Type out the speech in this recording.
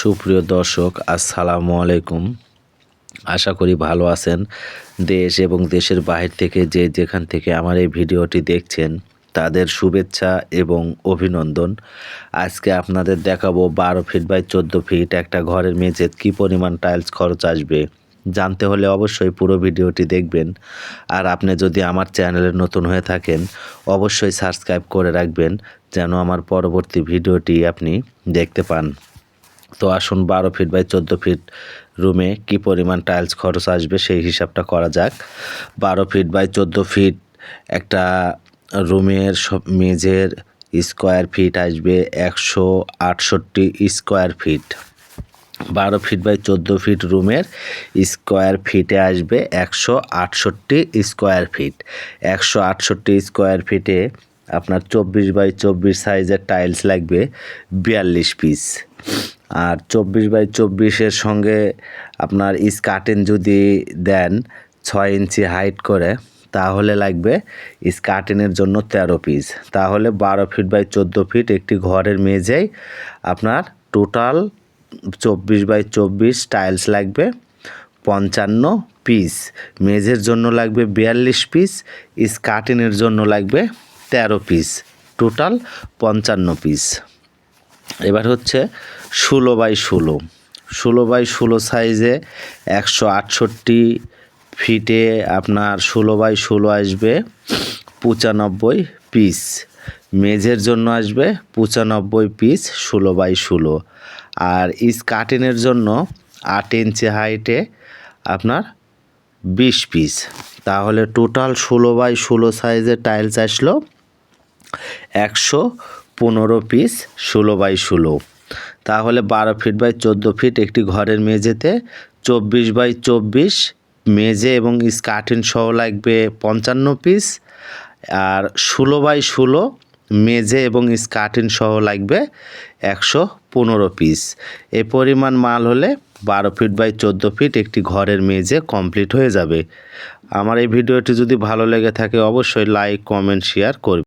সুপ্রিয় দর্শক, আসসালামু আলাইকুম। আশা করি ভালো আছেন। দেশ এবং দেশের বাহির থেকে যে যেখান থেকে আমার এই ভিডিওটি দেখছেন, তাদের শুভেচ্ছা এবং অভিনন্দন। আজকে আপনাদের দেখাবো বারো ফিট বাই চোদ্দ ফিট একটা ঘরের মেঝে কী পরিমাণ টাইলস খরচ আসবে। জানতে হলে অবশ্যই পুরো ভিডিওটি দেখবেন। আর আপনি যদি আমার চ্যানেলে নতুন হয়ে থাকেন, অবশ্যই সাবস্ক্রাইব করে রাখবেন, যেন আমার পরবর্তী ভিডিওটি আপনি দেখতে পান। তো আসুন বারো ফিট বাই চোদ্দ ফিট রুমে কি পরিমাণ টাইলস খরচ আসবে সেই হিসাবটা করা যাক। বারো ফিট বাই চোদ্দ ফিট একটা রুমের সব মেঝের স্কোয়ার ফিট আসবে একশো আটষট্টি স্কোয়ার ফিট বারো ফিট বাই চোদ্দ ফিট রুমের স্কোয়ার ফিটে আসবে একশো আটষট্টি স্কোয়ার ফিট একশো আটষট্টি স্কোয়ার ফিটে আপনার চব্বিশ বাই চব্বিশ সাইজের টাইলস লাগবে বিয়াল্লিশ পিস আর চব্বিশ বাই চব্বিশের সঙ্গে আপনার স্কার্টেন যদি দেন ছয় ইঞ্চি হাইট করে, তাহলে লাগবে স্কার্টেনের জন্য তেরো পিস তাহলে বারো ফিট বাই চোদ্দ ফিট একটি ঘরের মেঝেই আপনার টোটাল চব্বিশ বাই চব্বিশ টাইলস লাগবে পঞ্চান্ন পিস মেঝের জন্য লাগবে বিয়াল্লিশ পিস স্কার্টিনের জন্য লাগবে তেরো পিস টোটাল পঞ্চান্ন পিস এবার হচ্ছে ষোলো বাই ষোলো। ষোলো বাই ষোলো সাইজে একশো আটষট্টি ফিটে আপনার ষোলো বাই ষোলো আসবে পঁচানব্বই পিস মেঝের জন্য আসবে পঁচানব্বই পিস ষোলো বাই ষোলো। আর স্কার্টিনের জন্য আট ইঞ্চি হাইটে আপনার বিশ পিস তাহলে টোটাল ষোলো বাই ষোলো সাইজের টাইলস আসলো একশো পনেরো পিস ষোলো বাই ষোলো। তাহলে বারো ফিট বাই চোদ্দ ফিট একটি ঘরের মেঝেতে, চব্বিশ বাই চব্বিশ মেঝে এবং স্কার্টিন সহ লাগবে পঞ্চান্ন পিস আর ষোলো বাই ষোলো মেঝে এবং স্কার্টিন সহ লাগবে একশো পনেরো পিস এ পরিমাণ মাল হলে বারো ফিট বাই চোদ্দ ফিট একটি ঘরের মেঝে কমপ্লিট হয়ে যাবে। আমার এই ভিডিওটি যদি ভালো লেগে থাকে, অবশ্যই লাইক কমেন্ট শেয়ার করবে।